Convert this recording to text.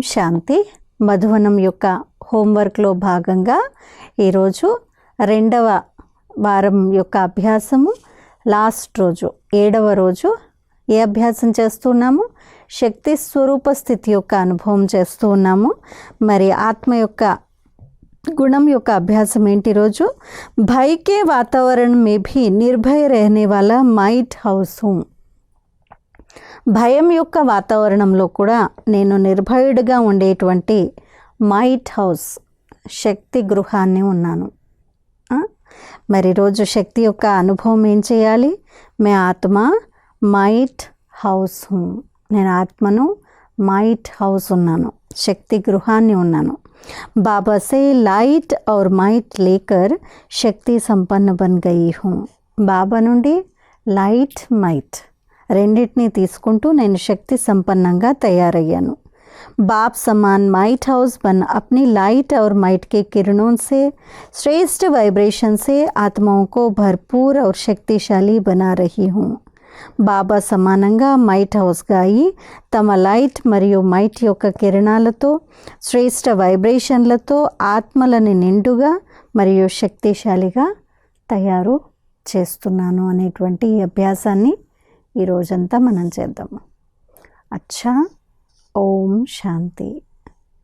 శాంతి. మధువనం యొక్క హోంవర్క్లో భాగంగా ఈరోజు రెండవ వారం యొక్క అభ్యాసము లాస్ట్ రోజు ఏడవ రోజు ఏ అభ్యాసం చేస్తున్నాము? శక్తి స్వరూప స్థితి యొక్క అనుభవం చేస్తూ ఉన్నాము. మరి ఆత్మ యొక్క గుణం యొక్క అభ్యాసం ఏంటి రోజు భయకే వాతావరణం మేబీ నిర్భయ రహనే వాళ్ళ మైట్ హౌస్ हाउस భయం యొక్క వాతావరణంలో కూడా నేను నిర్భయుడిగా ఉండేటువంటి మైట్ హౌస్ శక్తి గృహాన్ని ఉన్నాను. మరి రోజు శక్తి యొక్క అనుభవం ఏం చేయాలి? మే ఆత్మ మైట్ హౌస్ నేను ఆత్మను మైట్ హౌస్ ఉన్నాను. శక్తి గృహాన్ని ఉన్నాను. బాబా సే లైట్ ఔర్ మైట్ లేకర్ శక్తి సంపన్న బన్ గయి హూ. బాబా నుండి లైట్ మైట్ రెండింటిని తీసుకుంటూ నేను శక్తి సంపన్నంగా తయారయ్యాను बाप समान माइट हाउस बन अपनी लाइट और माइट के किरणों से श्रेष्ठ वाइब्रेशन से आत्माओं को भरपूर और शक्तिशाली बना रही हूँ బాబా సమానంగా మైట్ హౌస్గా అయి తమ లైట్ మరియు మైట్ యొక్క కిరణాలతో శ్రేష్ట వైబ్రేషన్లతో ఆత్మలని నిండుగా మరియు శక్తిశాలిగా తయారు చేస్తున్నాను అనేటువంటి ఈ అభ్యాసాన్ని ఈ రోజంతా మనం చేద్దాము. అచ్చా ఓం శాంతి.